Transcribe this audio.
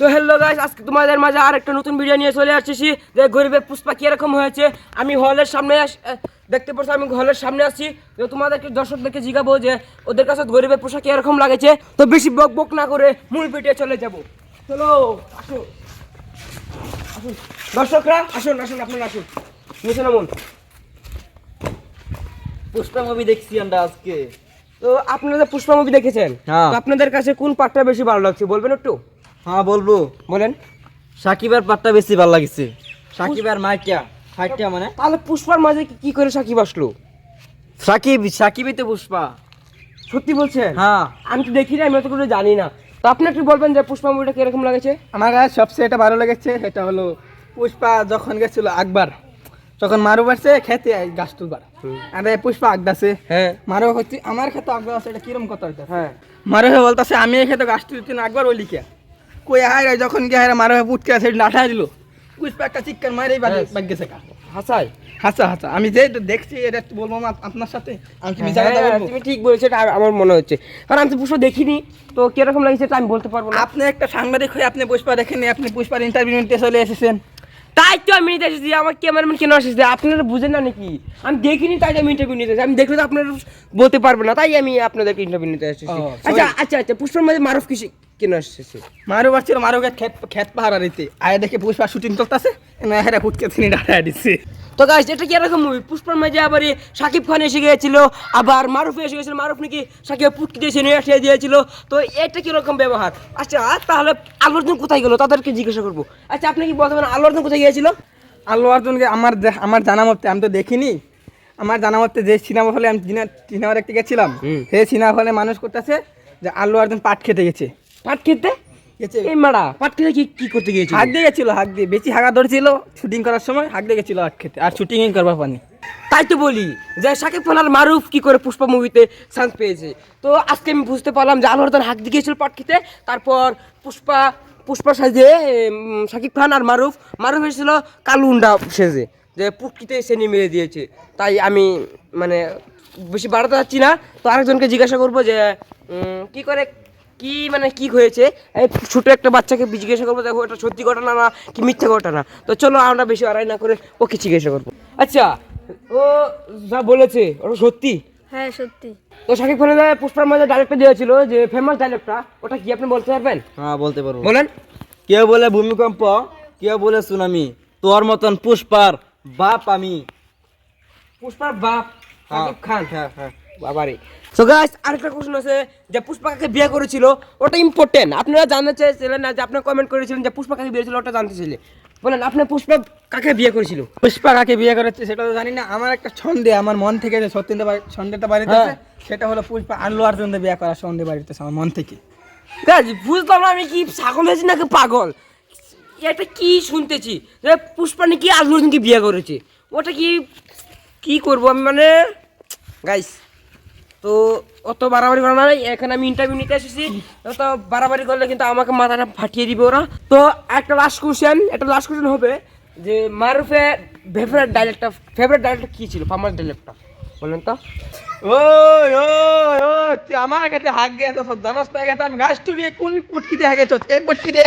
তো hello guys আজকে তোমাদের মাঝে আর একটা নতুন ভিডিও নিয়ে চলে আসছি। যে গরিবের পুষ্পা কীরকম হয়েছে আমি হলের সামনে দেখতে পাচ্ছ আমি হলের সামনে আসছি তো তোমাদেরকে দর্শকদেরকে জিগাবো যে ওদের কাছে গরিবের পোশাক কীরকম লাগেছে। তো বেশি বক বক না করে মূল পিটিয়ে চলে যাব। চলো আসুন আসুন। দর্শকরা আসুন আসুন আপনারা আসুন। নিচে নামুন। পুষ্পা মুভি দেখছি আমরা আজকে। তো আপনারা পুষ্পা মুভি দেখেছেন হ্যাঁ। তো আপনাদের কাছে কোন পার্টটা বেশি ভালো লাগছে বলবেন একটু? হ্যাঁ বলব। বলেন। সাকিবের পার্টটা বেশি ভালো লাগছে। সাকিব আর মাইটা ফাইটটা মানে। তাহলে পুষ্পার মাঝে কি- কি করে সাকিব আসলো? সাকিব সাকিবই তো পুষ্পা। সত্যি বলছেন? হ্যাঁ। আমি তো দেখি না আমি অত করে জানি না। তো আপনি একটু বলবেন যে পুষ্পা মুভিটা কীরকম লাগেছে? আমার কাছে সবচেয়ে এটা ভালো লেগেছে এটা হলো পুষ্পা যখন গেছিল আকবার তখন মারু বাড়ছে খেতে গাছ তুলবার। আর পুষ্পা আগদাছে হ্যাঁ। মারু হচ্ছে আমার খেতে আগদা আছে এটা কিরম কথা এটা হ্যাঁ। মারু হয়ে বলতেছে আমি এই খেতে গাছ তুলতে না একবার ওই লিখে। কই হায়রা যখন গিয়ে হায়রা মারু পুটকে দিল। একটা চিকেন মারে হ্যাঁ। হাসাই। হাসা হাসা। আমি যে দেখছি এটা বলব আপনার সাথে। আমি কি হ্যাঁ, তুমি ঠিক বলেছ এটা আমার মনে হচ্ছে। কারণ আমি তো পুষ্পা দেখিনি তো কীরকম লাগছে তা আমি বলতে পারব না। আপনি একটা সাংবাদিক হয়ে আপনি পুষ্পা দেখেনি আপনি পুষ্পার ইন্টারভিউ নিতে চলে এসেছেন। তাই তো আমি নিতে এসেছি আমার ক্যামেরাম্যান কেন এসেছে আপনারা বুঝেন না নাকি? আমি দেখিনি তাই আমি ইন্টারভিউ নিতে আমি দেখলে তো আপনারা বলতে পারব না তাই আমি আপনাদেরকে ইন্টারভিউ নিতে এসেছি। আচ্ছা আচ্ছা আচ্ছা পুষ্পার মধ্যে মারুফ কিসে কেন এসেছে মারুফ আসছিল মারুফ খেত খেত পাহাড়া দিতে আয়া দেখে পুষ্পা শুটিং চলতেছে হ্যাঁ ফুটকে তিনি ডাটা দিচ্ছে তো গাইস এটা কি এরকম মুভি পুষ্পার মাঝে আবার শাকিব খান এসে গিয়েছিল আবার মারুফ এসে গেছিল মারুফ নাকি সাকিব পুটকি দিয়ে নিয়ে এসে দিয়েছিল। তো এটা কীরকম ব্যবহার? আচ্ছা আর তাহলে আলু অর্জুন কোথায় গেল? তাদেরকে জিজ্ঞাসা করব। আচ্ছা আপনি কি বলতে পারেন আলু অর্জুন কোথায় গিয়েছিল? আল্লু অর্জুনকে আমার আমার জানা মতে আমি তো দেখিনি। আমার জানা মতে যে সিনেমা হলে আমি সিনেমা দেখতে গেছিলাম সেই সিনেমা হলে মানুষ করতেছে যে আল্লু অর্জুন পাট খেতে গেছে। পাট খেতে? গেছে এই মারা। পাট খেতে কি কি করতে গিয়েছিল? হাক দিয়ে গেছিল হাক দিয়ে। বেশি হাগা ধরছিল শুটিং করার সময় হাক দিয়ে গেছিল পাট খেতে। আর শুটিংই করবার পানি। তাই তো বলি যে সাকিব খান আর মারুফ কি করে পুষ্পা মুভিতে চান্স পেয়েছে। তো আজকে আমি বুঝতে পারলাম যে আলু অর্জুন হাক দিয়ে গিয়েছিল পাট খেতে। তারপর পুষ্পা পুষ্পা সাজে সাকিব খান আর মারুফ। মারুফ এসেছিল কালুন্ডা সেজে যে পুটকিতে এসে নিয়ে মেরে দিয়েছে। তাই আমি মানে বেশি বাড়াতে যাচ্ছি না। তো আরেকজনকে জিজ্ঞাসা করব যে কি করে কি মানে কি হয়েছে? এই ছোট একটা বাচ্চাকে জিজ্ঞাসা করব দেখো এটা সত্যি ঘটনা না কি মিথ্যা ঘটনা? তো চলো আমরা বেশি আড়াই না করে ওকে জিজ্ঞাসা করব। আচ্ছা ও যা বলেছে ওটা সত্যি? হ্যাঁ সত্যি। তো শাকিব খানের পুষ্পার মধ্যে ডাইরেক্টর দিয়েছিল যে ফেমাস ডাইরেক্টটা ওটা কি আপনি বলতে পারবেন? হ্যাঁ বলতে পারব। বলেন। কেউ বলে ভূমিকম্প কেউ বলে সুনামি তোর মতন পুষ্পার বাপ আমি। পুষ্পার বাপ শাকিব খান। হ্যাঁ হ্যাঁ। বাবারে। সো গাইস আরেকটা কোশ্চেন আছে যে পুষ্পা কাকে বিয়ে করেছিল? ওটা ইম্পর্টেন্ট আপনারা জানতে চেয়েছিলেন না যে আপনি কমেন্ট করেছিলেন যে পুষ্পা কাকে বিয়ে ছিল ওটা জানতে চাইলে। বলেন আপনি পুষ্পা কাকে বিয়ে করেছিল? পুষ্পা কাকে বিয়ে করেছে সেটা তো জানি না। আমার একটা ছন্দে আমার মন থেকে যে সত্যেন্দ্র সন্ধ্যেটা বাড়িতে হ্যাঁ। সেটা হলো পুষ্পা আল্লু অর্জুন বিয়ে করা সন্ধ্যে বাড়িতে আমার মন থেকে। গাইস বুঝলাম না আমি কি ছাগল হয়েছি নাকি পাগল? এটা কি শুনতেছি? যে পুষ্পা নাকি আলু অর্জুনকে বিয়ে করেছে? ওটা কি কি করব আমি মানে? গাইস তো অত বাড়াবাড়ি করা নাই, এখানে আমি ইন্টারভিউ নিতে এসেছি। তো বাড়াবাড়ি করলে কিন্তু আমাকে মাথাটা ফাটিয়ে দিবে ওরা। তো একটা লাস্ট কোশ্চেন একটা লাস্ট কোশ্চেন হবে যে মারুফের ফেভারিট ডাইরেক্টর ফেভারিট ডাইরেক্টর কী ছিল? ফার্মাস ডাইরেক্টর বলেন তো। ওই ওই তুই আমার কাছে হাক গেছে সব জানাস আমি গাছ তুলিয়ে কোন পটকিতে হাগে চোখ এই পটকিতে।